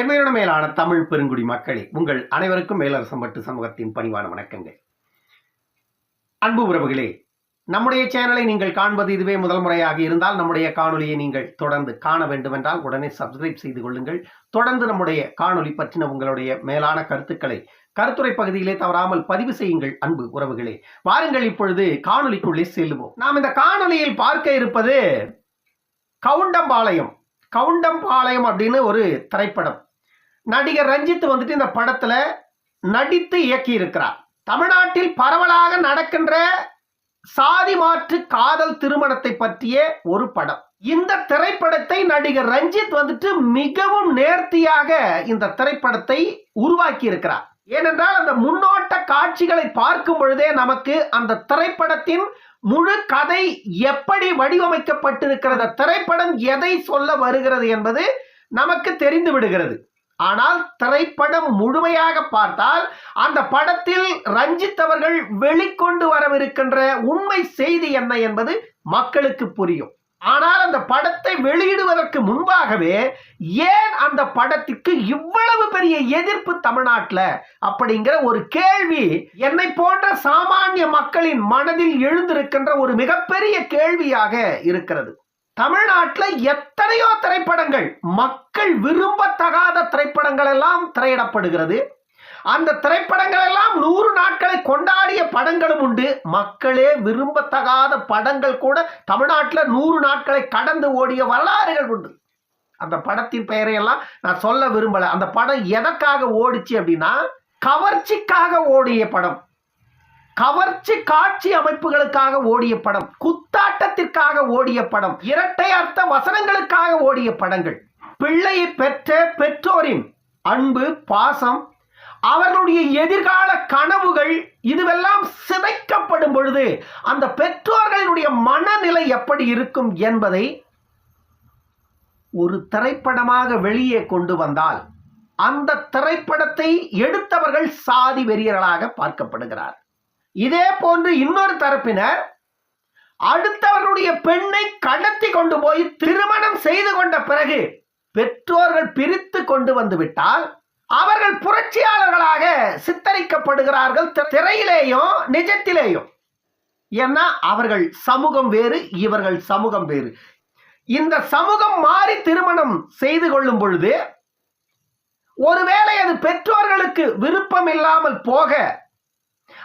என்னையோட மேலான தமிழ் பெருங்குடி மக்களே உங்கள் அனைவருக்கும் மேலரசம் பட்டு சமூகத்தின் பணிவான வணக்கங்கள். அன்பு உறவுகளே நம்முடைய சேனலை நீங்கள் காண்பது இதுவே முதல் முறையாக இருந்தால் நம்முடைய காணொலியை நீங்கள் தொடர்ந்து காண வேண்டுமென்றால் உடனே சப்ஸ்கிரைப் செய்து கொள்ளுங்கள். தொடர்ந்து நம்முடைய காணொலி பற்றின உங்களுடைய மேலான கருத்துக்களை கருத்துரை பகுதியிலே தவறாமல் பதிவு செய்யுங்கள் அன்பு உறவுகளே. வாருங்கள் இப்பொழுது காணொலிக்குள்ளே செல்லுவோம். நாம் இந்த காணொலியில் பார்க்க இருப்பது கவுண்டம்பாளையம். கவுண்டம்பாளையம் அப்படின்னு ஒரு திரைப்படம். நடிகர் ரஞ்சித் வந்துட்டு இந்த படத்துல நடித்து இயக்கி இருக்கிறார் தமிழ்நாட்டில் பரவலாக நடக்கின்ற சாதி மாற்று காதல் திருமணத்தை பற்றிய ஒரு படம். இந்த திரைப்படத்தை நடிகர் ரஞ்சித் வந்துட்டு மிகவும் நேர்த்தியாக இந்த திரைப்படத்தை உருவாக்கி இருக்கிறார் ஏனென்றால் அந்த முன்னோட்ட காட்சிகளை பார்க்கும் பொழுதே நமக்கு அந்த திரைப்படத்தின் முழு கதை எப்படி வடிவமைக்கப்பட்டிருக்கிறது திரைப்படம் எதை சொல்ல வருகிறது என்பது நமக்கு தெரிந்து விடுகிறது. ஆனால் திரைப்படம் முழுமையாக பார்த்தால் அந்த படத்தில் ரஞ்சித் அவர்கள் வெளிக்கொண்டு வரவிருக்கின்ற உண்மை செய்தி என்ன என்பது மக்களுக்கு புரியும். ஆனால் அந்த படத்தை வெளியிடுவதற்கு முன்பாகவே ஏன் அந்த படத்திற்கு இவ்வளவு பெரிய எதிர்ப்பு தமிழ்நாட்டில் அப்படிங்கிற ஒரு கேள்வி என்னை போன்ற சாமானிய மக்களின் மனதில் எழுந்திருக்கின்ற ஒரு மிகப்பெரிய கேள்வியாக இருக்கிறது. தமிழ்நாட்டில் எத்தனையோ திரைப்படங்கள் மக்கள் விரும்பத்தகாத திரைப்படங்கள் எல்லாம் திரையிடப்படுகிறது. அந்த திரைப்படங்கள் எல்லாம் நூறு நாட்களை கொண்டாடிய படங்களும் உண்டு. மக்களே விரும்பத்தகாத படங்கள் கூட தமிழ்நாட்டில் நூறு நாட்களை கடந்து ஓடிய வரலாறுகள் உண்டு. அந்த படத்தின் பெயரை எல்லாம் நான் சொல்ல விரும்பலை. அந்த படம் எதற்காக ஓடிச்சு அப்படின்னா கவர்ச்சிக்காக ஓடிய படம். கவர்ச்சி காட்சி அமைப்புகளுக்காக ஓடிய படம் குத்தாட்டத்திற்காக ஓடிய படம் இரட்டை அர்த்த வசனங்களுக்காக ஓடிய படங்கள். பிள்ளையை பெற்ற பெற்றோரின் அன்பு பாசம் அவர்களுடைய எதிர்கால கனவுகள் இதுவெல்லாம் சிதைக்கப்படும் பொழுது அந்த பெற்றோர்களினுடைய மனநிலை எப்படி இருக்கும் என்பதை ஒரு திரைப்படமாக வெளியே கொண்டு வந்தால் அந்த திரைப்படத்தை எடுத்தவர்கள் சாதி வெறியர்களாக பார்க்கப்படுகிறார். இதே போன்று இன்னொரு தரப்பினர் அடுத்தவர்களுடைய பெண்ணை கடத்தி கொண்டு போய் திருமணம் செய்து கொண்ட பிறகு பெற்றோர்கள் பிரித்து கொண்டு வந்துவிட்டால் அவர்கள் புரட்சியாளர்களாக சித்தரிக்கப்படுகிறார்கள் திரையிலேயும் நிஜத்திலேயும். ஏன்னா அவர்கள் சமூகம் வேறு இவர்கள் சமூகம் வேறு. இந்த சமூகம் மாறி திருமணம் செய்து கொள்ளும் பொழுது ஒருவேளை அது பெற்றோர்களுக்கு விருப்பம் இல்லாமல் போக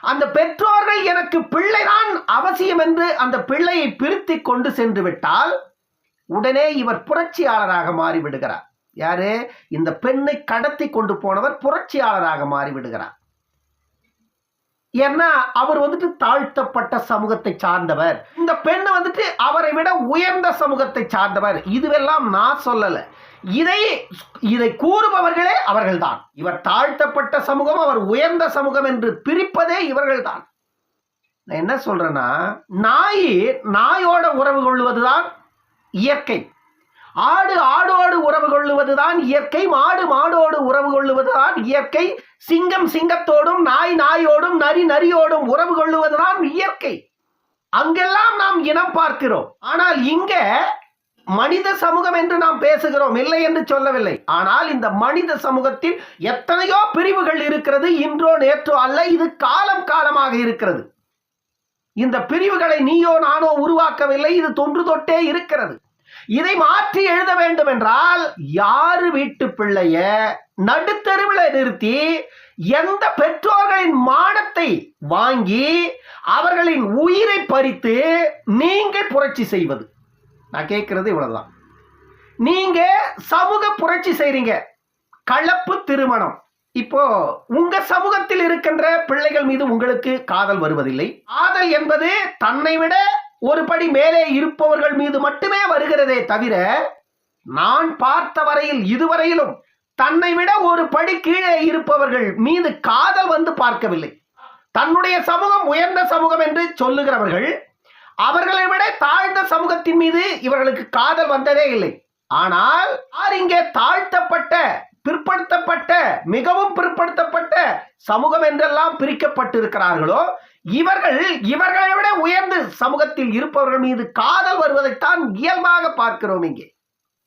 அந்த பெற்றோர்கள் எனக்கு பிள்ளைதான் அவசியம் என்று அந்த பிள்ளையை பிரித்தி கொண்டு சென்று விட்டால் உடனே இவர் புரட்சியாளராக மாறிவிடுகிறார். யாரு? இந்த பெண்ணை கடத்தி கொண்டு போனவர் புரட்சியாளராக மாறிவிடுகிறார். ஏன்னா அவர் வந்துட்டு தாழ்த்தப்பட்ட சமூகத்தை சார்ந்தவர். இந்த பெண் வந்துட்டு அவரை விட உயர்ந்த சமூகத்தை சார்ந்தவர். இதுவெல்லாம் நான் சொல்லலை. இதை இதை கூறுபவர்களே அவர்கள்தான். இவர் தாழ்த்தப்பட்ட சமூகம் அவர் உயர்ந்த சமூகம் என்று பிரிப்பதே இவர்கள்தான். நான் என்ன சொல்றேன்னா நாய் நாயோட உறவு கொள்வதுதான் இயற்கை. ஆடு ஆடோடு உறவு கொள்ளுவதுதான் இயற்கை மாடு மாடோடு உறவு கொள்ளுவதுதான் இயற்கை சிங்கம் சிங்கத்தோடும் நாய் நாயோடும் நரி நரியோடும் உறவு கொள்ளுவதுதான் இயற்கை. அங்கெல்லாம் நாம் இனம் பார்க்கிறோம். ஆனால் இங்க மனித சமூகம் என்று நாம் பேசுகிறோம். இல்லை என்று சொல்லவில்லை. ஆனால் இந்த மனித சமூகத்தில் எத்தனையோ பிரிவுகள் இருக்கிறது. இன்றோ நேற்றோ அல்ல இது காலம் காலமாக இருக்கிறது. இந்த பிரிவுகளை நீயோ நானோ உருவாக்கவில்லை. இது தொன்று தொட்டே இருக்கிறது. இதை மாற்றி எழுத வேண்டும் என்றால் யாரு வீட்டு பிள்ளைய நடுத்தெருவில் நிறுத்தி எந்த பெற்றோர்களின் மானத்தை வாங்கி அவர்களின் உயிரை பறித்து நீங்கள் புரட்சி செய்வது? நான் கேட்கறது இவ்வளவுதான். நீங்க சமூக புரட்சி செய்றீங்க. கலப்பு திருமணம். இப்போ உங்க சமூகத்தில் இருக்கின்ற பிள்ளைகள் மீது உங்களுக்கு காதல் வருவதில்லை. காதல் என்பது தன்னை விட ஒரு படி மேலே இருப்பவர்கள் மீது மட்டுமே வருகிறதே தவிர நான் பார்த்த வரையில் இதுவரையிலும் தன்னை விட ஒரு படி கீழே இருப்பவர்கள் மீது காதல் வந்து பார்க்கவில்லை. தன்னுடைய சமூகம் உயர்ந்த சமூகம் என்று சொல்லுகிறவர்கள் அவர்களை விட தாழ்ந்த சமூகத்தின் மீது இவர்களுக்கு காதல் வந்ததே இல்லை. ஆனால் யார் இங்கே தாழ்த்தப்பட்ட பிற்படுத்தப்பட்ட மிகவும் பிற்படுத்தப்பட்ட சமூகம் என்றெல்லாம் பிரிக்கப்பட்டிருக்கிறார்களோ இவர்கள் இவர்களை விட உயர்ந்து சமூகத்தில் இருப்பவர்கள் மீது காதல் வருவதைத்தான் இயல்பாக பார்க்கிறோம் இங்கே.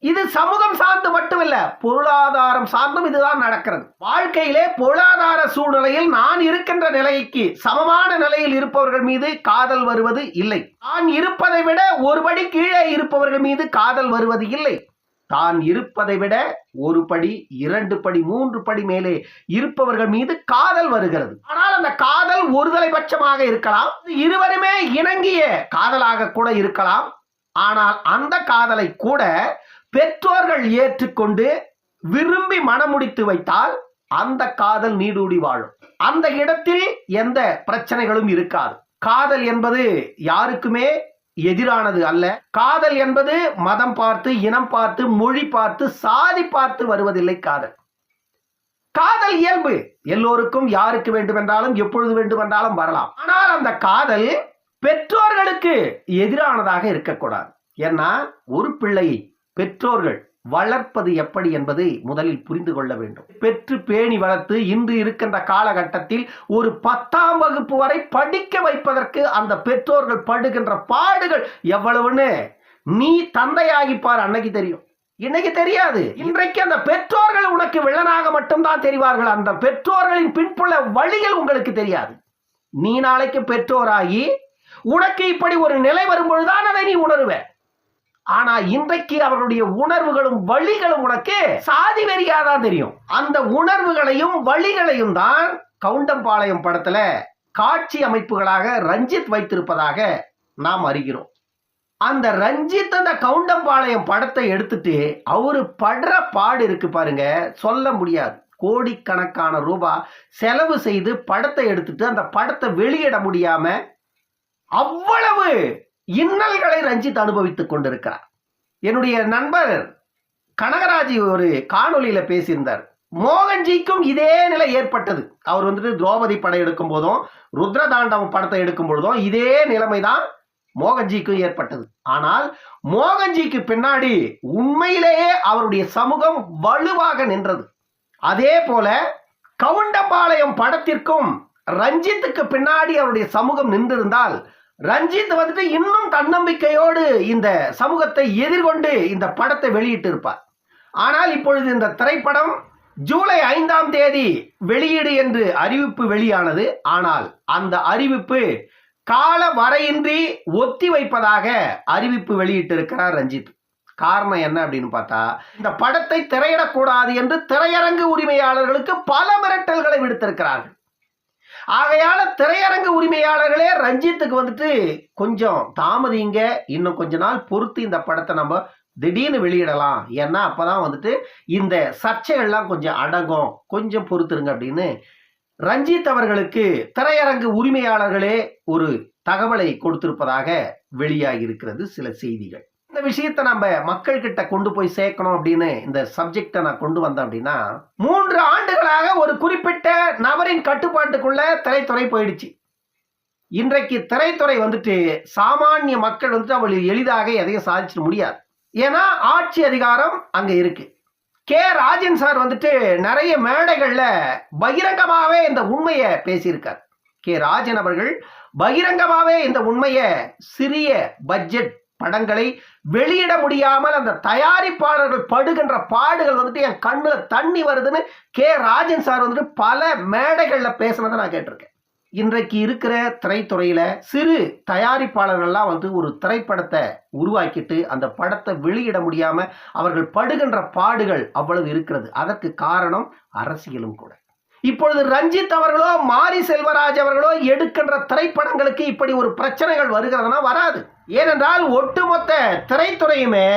இது சமூகம் சார்ந்து மட்டுமல்ல பொருளாதாரம் சார்ந்தும் இதுதான் நடக்கிறது. வாழ்க்கையிலே பொருளாதார சூழ்நிலையில் நான் இருக்கின்ற நிலைக்கு சமமான நிலையில் இருப்பவர்கள் மீது காதல் வருவது இல்லை. நான் இருப்பதை விட ஒருபடி கீழே இருப்பவர்கள் மீது காதல் வருவது இல்லை. தான் இருப்பதை விட ஒரு படி இரண்டு படி மூன்று படி மேலே இருப்பவர்கள் மீது காதல் வருகிறது. ஆனால் அந்த காதல் ஒருதலை பட்சமாக இருக்கலாம். இருவருமே இணங்கிய காதலாக கூட இருக்கலாம். ஆனால் அந்த காதலை கூட பெற்றோர்கள் ஏற்றுக்கொண்டு விரும்பி மனமுடித்து வைத்தால் அந்த காதல் நீடூடி வாழும். அந்த இடத்தில் எந்த பிரச்சனைகளும் இருக்காது. காதல் என்பது யாருக்குமே எதிரானது அல்ல. காதல் என்பது மதம் பார்த்து இனம் பார்த்து மொழி பார்த்து சாதி பார்த்து வருவதில்லை காதல். காதல் இயல்பு. எல்லோருக்கும் யாருக்கு வேண்டுமென்றாலும் எப்பொழுது வேண்டுமென்றாலும் வரலாம். ஆனால் அந்த காதல் பெற்றோர்களுக்கு எதிரானதாக இருக்கக்கூடாது. ஏன்னா ஒரு பிள்ளையை பெற்றோர்கள் வளர்ப்பது எப்படி என்பதை முதலில் புரிந்து கொள்ள வேண்டும். பெற்று பேணி வளர்த்து இன்று இருக்கின்ற காலகட்டத்தில் ஒரு பத்தாம் வகுப்பு வரை படிக்க வைப்பதற்கு அந்த பெற்றோர்கள் படுகின்ற பாடுகள் எவ்வளவுன்னு நீ தந்தையாகிப்பார் அன்னைக்கு தெரியும். இன்னைக்கு தெரியாது. இன்றைக்கு அந்த பெற்றோர்கள் உனக்கு வில்லனாக மட்டும்தான் தெரிவார்கள். அந்த பெற்றோர்களின் பின்புள்ள வழிகள் உங்களுக்கு தெரியாது. நீ நாளைக்கு பெற்றோராகி உனக்கு இப்படி ஒரு நிலை வரும்பொழுதுதான் அதை நீ உணருவ. ஆனா இன்றைக்கு அவர்களுடைய உணர்வுகளும் வழிகளும் உனக்கு சாதி வெறியாதான் தெரியும். அந்த உணர்வுகளையும் வழிகளையும் தான் கவுண்டம்பாளையம் படத்துல காட்சி அமைப்புகளாக ரஞ்சித் வைத்திருப்பதாக நாம் அறிகிறோம். அந்த ரஞ்சித் அந்த கவுண்டம்பாளையம் படத்தை எடுத்துட்டு அவரு படுற பாடு இருக்கு பாருங்க சொல்ல முடியாது. கோடிக்கணக்கான ரூபாய் செலவு செய்து படத்தை எடுத்துட்டு அந்த படத்தை வெளியிட முடியாம அவ்வளவு இன்னல்களை ரஞ்சித் அனுபவித்துக் கொண்டிருக்கிறார். என்னுடைய நண்பர் கனகராஜ் ஒரு காணொலியில் பேசியிருந்தார். மோகன்ஜிக்கும் இதே நிலை ஏற்பட்டது. அவர் வந்துட்டு திரௌபதி படம் எடுக்கும் போதும் ருத்ரதாண்டவம் படத்தை எடுக்கும் பொழுதும் இதே நிலைமை தான் மோகன்ஜிக்கும் ஏற்பட்டது. ஆனால் மோகன்ஜிக்கு பின்னாடி உண்மையிலேயே அவருடைய சமூகம் வலுவாக நின்றது. அதே போல கவுண்டம்பாளையம் படத்திற்கும் ரஞ்சித்துக்கு பின்னாடி அவருடைய சமூகம் நின்றிருந்தால் ரஞ்சித் வந்துட்டு இன்னும் தன்னம்பிக்கையோடு இந்த சமூகத்தை எதிர்கொண்டு இந்த படத்தை வெளியிட்டு இருப்பார் ஆனால் இப்பொழுது இந்த திரைப்படம் ஜூலை ஐந்தாம் தேதி வெளியீடு என்று அறிவிப்பு வெளியானது. ஆனால் அந்த அறிவிப்பு கால வரையின்றி ஒத்தி வைப்பதாக அறிவிப்பு வெளியிட்டிருக்கிறார் ரஞ்சித். காரணம் என்ன அப்படின்னு பார்த்தா இந்த படத்தை திரையிடக்கூடாது என்று திரையரங்கு உரிமையாளர்களுக்கு பல மிரட்டல்களை விடுத்திருக்கிறார்கள். ஆகையால திரையரங்கு உரிமையாளர்களே ரஞ்சித்துக்கு வந்துட்டு கொஞ்சம் தாமதிங்க. இன்னும் கொஞ்ச நாள் பொறுத்து இந்த படத்தை நம்ம திடீர்னு வெளியிடலாம். ஏன்னா அப்போதான் வந்துட்டு இந்த சர்ச்சைகள்லாம் கொஞ்சம் அடங்கும். கொஞ்சம் பொறுத்துருங்க அப்படின்னு ரஞ்சித் அவர்களுக்கு திரையரங்கு உரிமையாளர்களே ஒரு தகவலை கொடுத்திருப்பதாக வெளியாகி இருக்கிறது சில செய்திகள். இந்த விஷயத்தை நம்ம மக்கள் கிட்ட கொண்டு போய் சேர்க்கணும் அப்படின்னு இந்த சப்ஜெக்டை நான் கொண்டு வந்தேன் அப்படின்னா மூன்று ஆண்டுகளாக ஒரு குறிப்பிட்ட நபரின் கட்டுப்பாட்டுக்குள்ள திரைத்துறை போயிடுச்சு. இன்றைக்கு திரைத்துறை வந்துட்டு சாமானிய மக்கள் வந்துட்டு அவள் எளிதாக எதையும் சாதிச்சிட முடியாது. ஏன்னா ஆட்சி அதிகாரம் அங்க இருக்கு. கே. ராஜன் சார் வந்துட்டு நிறைய மேடைகள்ல பகிரங்கமாகவே இந்த உண்மையை பேசியிருக்கார். கே. ராஜன் அவர்கள் பகிரங்கமாகவே இந்த உண்மையை சிறிய பட்ஜெட் படங்களை வெளியிட முடியாமல் அந்த தயாரிப்பாளர்கள் படுகின்ற பாடுகள் வந்துட்டு என் கண்ணில் தண்ணி வருதுன்னு கே. ராஜன் சார் வந்துட்டு பல மேடைகளில் பேசுனதை நான் கேட்டிருக்கேன். இன்றைக்கு இருக்கிற திரைத்துறையில் சிறு தயாரிப்பாளர்கள்லாம் வந்து ஒரு திரைப்படத்தை உருவாக்கிட்டு அந்த படத்தை வெளியிட முடியாமல் அவர்கள் படுகின்ற பாடுகள் அவ்வளவு இருக்கிறது. அதற்கு காரணம் அரசியலும் கூட. இப்பொழுது ரஞ்சித் அவர்களோ மாரி செல்வராஜ் அவர்களோ எடுக்கின்ற திரைப்படங்களுக்கு இப்படி ஒரு பிரச்சனைகள் வருகிறதுனா வராது. ஏனென்றால் ஒட்டுமொத்த திரைத்துறையுமே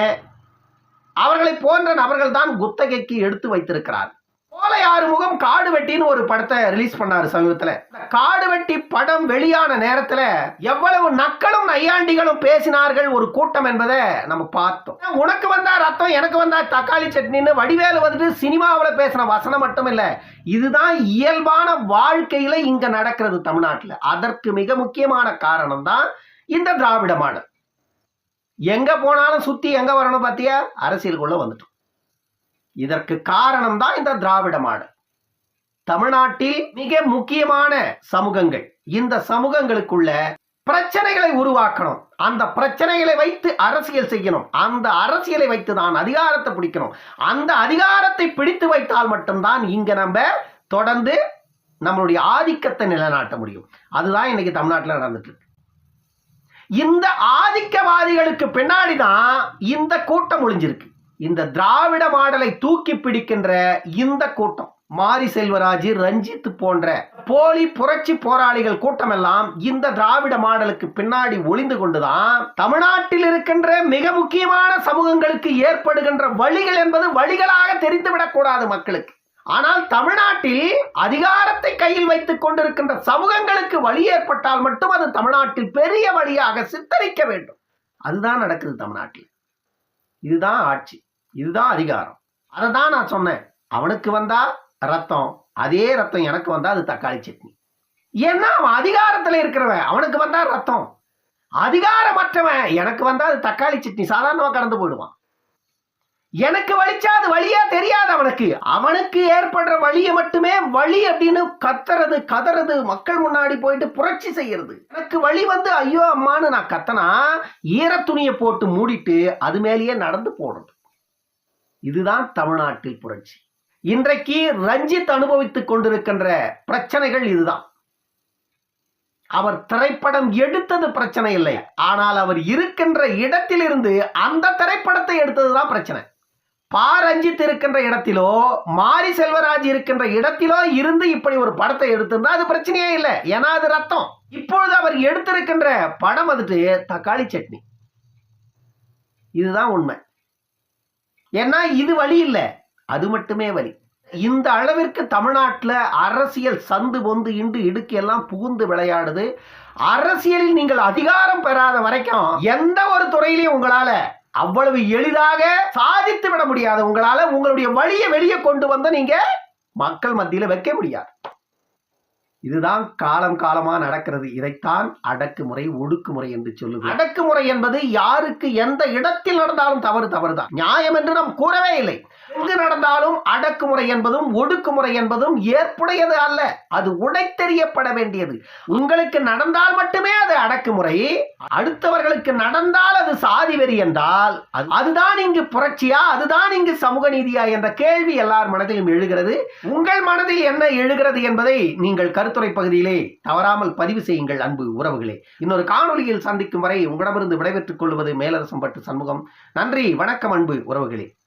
அவர்களை போன்ற நபர்கள் தான் குத்தகைக்கு எடுத்து வைத்திருக்கிறார். கோலை ஆறுமுகம் காடு வெட்டின்னு ஒரு படத்தை ரிலீஸ் பண்ணாரு சமீபத்தில். இந்த காடு வெட்டி படம் வெளியான நேரத்தில் எவ்வளவு நக்களும் நையாண்டிகளும் பேசினார்கள் ஒரு கூட்டம் என்பதை நம்ம பார்த்தோம். உனக்கு வந்தா ரத்தம் எனக்கு வந்தா தக்காளி சட்னின்னு வடிவேலு வந்துட்டு சினிமாவில் பேசின வசனம் மட்டும் இல்லை இதுதான் இயல்பான வாழ்க்கையில இங்க நடக்கிறது தமிழ்நாட்டில். அதற்கு மிக முக்கியமான காரணம் தான் இந்த திராவிட மாடல் எங்க போனாலும் சுத்தி எங்க வரணும் பார்த்தியா அரசியலுக்குள்ள வந்துட்டோம். இதற்கு காரணம் தான் இந்த திராவிட மாடல் தமிழ்நாட்டில் மிக முக்கியமான சமூகங்கள். இந்த சமூகங்களுக்குள்ள பிரச்சனைகளை உருவாக்கணும். அந்த பிரச்சனைகளை வைத்து அரசியல் செய்யணும். அந்த அரசியலை வைத்து தான் அதிகாரத்தை பிடிக்கணும். அந்த அதிகாரத்தை பிடித்து வைத்தால் மட்டும்தான் இங்க நம்ம தொடர்ந்து நம்மளுடைய ஆதிக்கத்தை நிலைநாட்ட முடியும். அதுதான் இன்னைக்கு தமிழ்நாட்டில் நடந்துட்டு இருக்கு. இந்த ஆதிக்கவாதிகளுக்கு பின்னாடி தான் இந்த கூட்டம் ஒளிஞ்சிருக்கு. இந்த திராவிட மாடலை தூக்கி பிடிக்கின்ற இந்த கூட்டம் மாரி செல்வராஜ் ரஞ்சித் போன்ற போலி புரட்சி போராளிகள் கூட்டம் எல்லாம் இந்த திராவிட மாடலுக்கு பின்னாடி ஒளிந்து கொண்டுதான் தமிழ்நாட்டில் இருக்கின்ற மிக முக்கியமான சமூகங்களுக்கு ஏற்படுகின்ற வழிகள் என்பது வழிகளாக தெரிந்துவிடக்கூடாது மக்களுக்கு. ஆனால் தமிழ்நாட்டில் அதிகாரத்தை கையில் வைத்துக் கொண்டிருக்கின்ற சமூகங்களுக்கு வழி ஏற்பட்டால் மட்டும் அது தமிழ்நாட்டில் பெரிய வழியாக சித்தரிக்க வேண்டும். அதுதான் நடக்குது தமிழ்நாட்டில். இதுதான் ஆட்சி. இதுதான் அதிகாரம். அதை தான் நான் சொன்னேன். அவனுக்கு வந்தா ரத்தம் அதே ரத்தம் எனக்கு வந்தா அது தக்காளி சட்னி. ஏன்னா அவன் அதிகாரத்தில் இருக்கிறவன். அவனுக்கு வந்தா ரத்தம். அதிகாரமற்றவன் எனக்கு வந்தா அது தக்காளி சட்னி. சாதாரணமாக கடந்து போயிடுவான். எனக்கு வலிச்சாது வழியா தெரியாது அவனுக்கு. அவனுக்கு ஏற்படுற வழியை மட்டுமே வழி அப்படின்னு கத்துறது கதறது மக்கள் முன்னாடி போயிட்டு புரட்சி செய்யறது. எனக்கு வழி வந்து ஐயோ அம்மான்னு நான் கத்தனா ஈர துணியை போட்டு மூடிட்டு அது மேலேயே நடந்து போடுறது இதுதான் தமிழ்நாட்டில் புரட்சி. இன்றைக்கு ரஞ்சித் அனுபவித்துக் கொண்டிருக்கின்ற பிரச்சனைகள் இதுதான். அவர் திரைப்படம் எடுத்தது பிரச்சனை இல்லை. ஆனால் அவர் இருக்கின்ற இடத்திலிருந்து அந்த திரைப்படத்தை எடுத்ததுதான் பிரச்சனை. பா ரஞ்சித் இருக்கின்ற இடத்திலோ மாரி செல்வராஜ் இருக்கின்ற இடத்திலோ இருந்து இப்படி ஒரு படத்தை எடுத்திருந்தா அது பிரச்சனையே இல்லை. ஏன்னா அது ரத்தம். இப்பொழுது அவர் எடுத்திருக்கின்ற படம் வந்துட்டு தக்காளி சட்னி. இதுதான் உண்மை. ஏன்னா இது வழி இல்லை. அது மட்டுமே வழி. இந்த அளவிற்கு தமிழ்நாட்டில் அரசியல் சந்து பொந்து இண்டு இடுக்கு எல்லாம் புகுந்து விளையாடுது. அரசியலில் நீங்கள் அதிகாரம் பெறாத வரைக்கும் எந்த ஒரு துறையிலையும் உங்களால அவ்வளவு எளிதாக சாதித்து விட முடியாது. உங்களால உங்களுடைய வழியை வெளியே கொண்டு வந்து நீங்க மக்கள் மத்தியில வைக்க முடியாது. இதுதான் காலம் காலமா நடக்கிறது. இதைத்தான் அடக்குமுறை ஒடுக்குமுறை என்று சொல்லுது. அடக்குமுறை என்பது யாருக்கு எந்த இடத்தில் நடந்தாலும் தவறு தவறுதான். நியாயம் என்று நாம் கூறவே இல்லை. எங்கு நடந்தாலும் அடக்குமுறை என்பதும் ஒடுக்குமுறை என்பதும் ஏற்புடையது அல்ல. அது உடைத்தெறியப்பட வேண்டியது. உங்களுக்கு நடந்தால் மட்டுமே அது அடக்குமுறை. அடுத்தவர்களுக்கு நடந்தால் அது சாதி வெறி என்றால் அது- அதுதான் இங்கு புரட்சியா அதுதான் இங்கு சமூக நீதியா என்ற கேள்வி எல்லார் மனதிலும் எழுகிறது. உங்கள் மனதில் என்ன எழுகிறது என்பதை நீங்கள் கருத்துரை பகுதியிலே தவறாமல் பதிவு செய்யுங்கள் அன்பு உறவுகளே. இன்னொரு காணொளியில் சந்திக்கும் வரை உங்களிடமிருந்து விடைபெற்றுக் கொள்வது மேலரசம் பட்டு சண்முகம். நன்றி வணக்கம் அன்பு உறவுகளே.